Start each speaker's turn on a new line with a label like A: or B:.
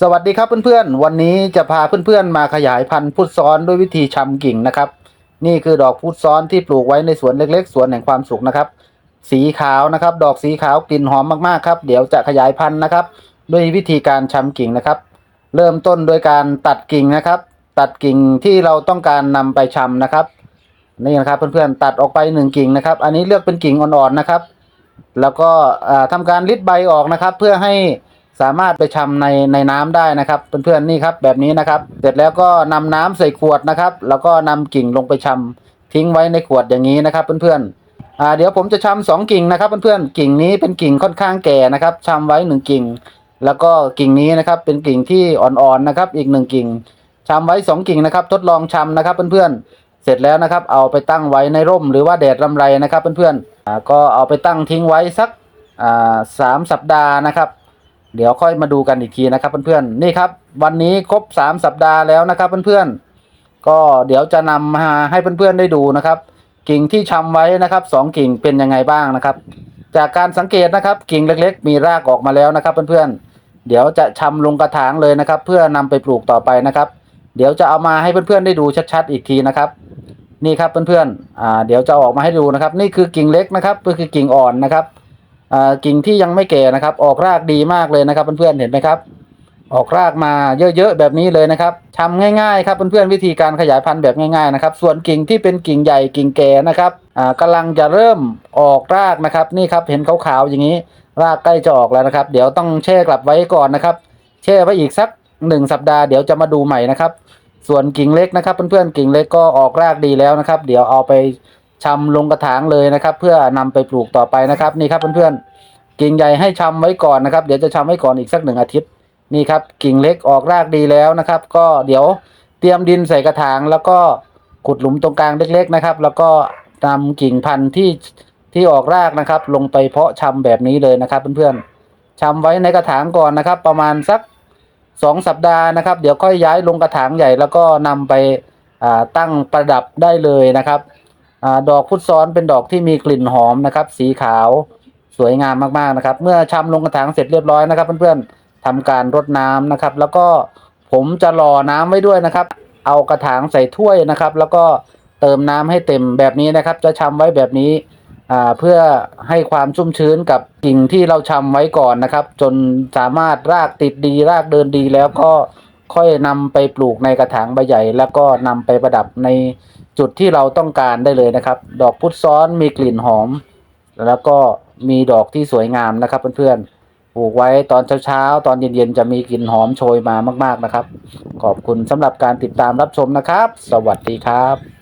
A: สวัสดีครับเพื่อนๆ วันนี้จะพาเพื่อนๆ มาขยายพันธุ์พุทธซ้อนด้วยวิธีชำกิ่งนะครับ นี่คือดอกพุทธซ้อนที่ปลูกไว้ในสวนเล็กๆ สวนแห่งความสุขนะครับ สีขาวนะครับ ดอกสีขาวกลิ่นหอมมากๆครับ เดี๋ยวจะขยายพันธุ์นะครับ ด้วยวิธีการชำกิ่งนะครับ เริ่มต้นโดยการตัดกิ่งนะครับ ตัดกิ่งที่เราต้องการนำไปชำนะครับนี่นะครับเพื่อนๆตัดออกไปหนึ่งกิ่งนะครับ อันนี้เลือกเป็นกิ่งอ่อนๆนะครับ แล้วก็อ่าทำการริดใบออกนะครับ เพื่อให้ สามารถไปชำในในน้ำได้นะครับเพื่อนๆนี่ครับแบบนี้นะครับ เสร็จแล้วก็นำน้ำใส่ขวดนะครับ แล้วก็นำกิ่งลงไปชำทิ้งไว้ในขวดอย่างนี้นะครับเพื่อนๆอ่าเดี๋ยวผมจะชำสองกิ่งนะครับเพื่อนๆกิ่งนี้เป็นกิ่งค่อนข้างแก่นะครับชำไว้หนึ่งกิ่ง แล้วก็กิ่งนี้นะครับเป็นกิ่งที่อ่อนๆนะครับ อีกหนึ่งกิ่งชำไว้สองกิ่งนะครับ ทดลองชำนะครับเพื่อนๆเสร็จแล้วนะครับ เอาไปตั้งไว้ในร่มหรือว่าแดดลำไรนะครับเพื่อนๆอ่าก็เอาไปตั้งทิ้งไว้สักอ่าสามสัปดาห์นะครับ เดี๋ยวค่อยมาดูกันอีกทีนะครับเพื่อนๆนี่ครับ วันนี้ครบสามสัปดาห์แล้วนะครับเพื่อนๆก็เดี๋ยวจะนำมาให้เพื่อนๆได้ดูนะครับ กิ่งที่ชำไว้นะครับสองกิ่งเป็นยังไงบ้างนะครับ จากการสังเกตนะครับกิ่งเล็ก ๆ มีรากออกมาแล้วนะครับ เพื่อนๆเดี๋ยวจะชำลงกระถางเลยนะครับ เพื่อนำไปปลูกต่อไปนะครับ เดี๋ยวจะเอามาให้เพื่อนๆได้ดูชัดๆอีกทีนะครับ นี่ครับเพื่อนๆอ่าเดี๋ยวจะออกมาให้ดูนะครับ นี่คือกิ่งเล็กนะครับก็คือกิ่งอ่อนนะครับ กิ่งที่ยังไม่แก่นะครับ ออกรากดีมากเลยนะครับเพื่อนๆเห็นไหมครับ ออกรากมาเยอะๆแบบนี้เลยนะครับทำง่ายๆครับเพื่อนๆวิธีการขยายพันธุ์แบบง่ายๆนะครับ ส่วนกิ่งที่เป็นกิ่งใหญ่กิ่งแก่นะครับอ่ากำลังจะเริ่มออกรากนะครับ นี่ครับเห็นขาวๆอย่างนี้ รากใกล้จะออกแล้วนะครับ เดี๋ยวต้องแช่กลับไว้ก่อนนะครับแช่ไว้อีกสักหนึ่งสัปดาห์เดี๋ยวจะมาดูใหม่นะครับ ส่วนกิ่งเล็กนะครับเพื่อนๆกิ่งเล็กก็ออกรากดีแล้วนะครับ เดี๋ยวเอาไป ชำลงกระถางเลยนะครับ เพื่อนำไปปลูกต่อไปนะครับ นี่ครับเพื่อนๆกิ่งใหญ่ให้ชำไว้ก่อนนะครับ เดี๋ยวจะชำไว้ก่อนอีกสักหนึ่งอาทิตย์นี่ครับกิ่งเล็กออกรากดีแล้วนะครับ ก็เดี๋ยวเตรียมดินใส่กระถาง แล้วก็ขุดหลุมตรงกลางเล็ก ๆนะครับ แล้วก็นำกิ่งพันธุ์ที่ที่ออกรากนะครับ ลงไปเพาะชำแบบนี้เลยนะครับ เพื่อนๆชำไว้ในกระถางก่อนนะครับ ประมาณสักสองสัปดาห์นะครับ เดี๋ยวค่อยย้ายลงกระถางใหญ่แล้วก็นำไปตั้งประดับได้เลยนะครับ อดอกพุทธซ้อนเป็นดอกที่มีกลิ่นหอมนะครับ สีขาวสวยงามมากๆนะครับ เมื่อชำลงกระถางเสร็จเรียบร้อยนะครับ เพื่อนๆทำการรดน้ำนะครับ แล้วก็ผมจะรอน้ำไว้ด้วยนะครับ เอากระถางใส่ถ้วยนะครับ แล้วก็เติมน้ำให้เต็มแบบนี้นะครับ จะชำไว้แบบนี้เพื่อให้ความชุ่มชื้นกับกิ่งที่เราชำไว้ก่อนนะครับ จนสามารถรากติดดีรากเดินดีแล้วก็ค่อยนำไปปลูกในกระถางใบใหญ่ แล้วก็นำไปประดับใน จุดที่เราต้องการได้เลยนะครับ ดอกพุทธซ้อนมีกลิ่นหอม แล้วก็มีดอกที่สวยงามนะครับเพื่อนๆปลูกไว้ตอนเช้าๆ ตอนเย็นๆ จะมีกลิ่นหอมโชยมามาก ๆนะครับ ขอบคุณสำหรับการติดตามรับชมนะครับ สวัสดีครับ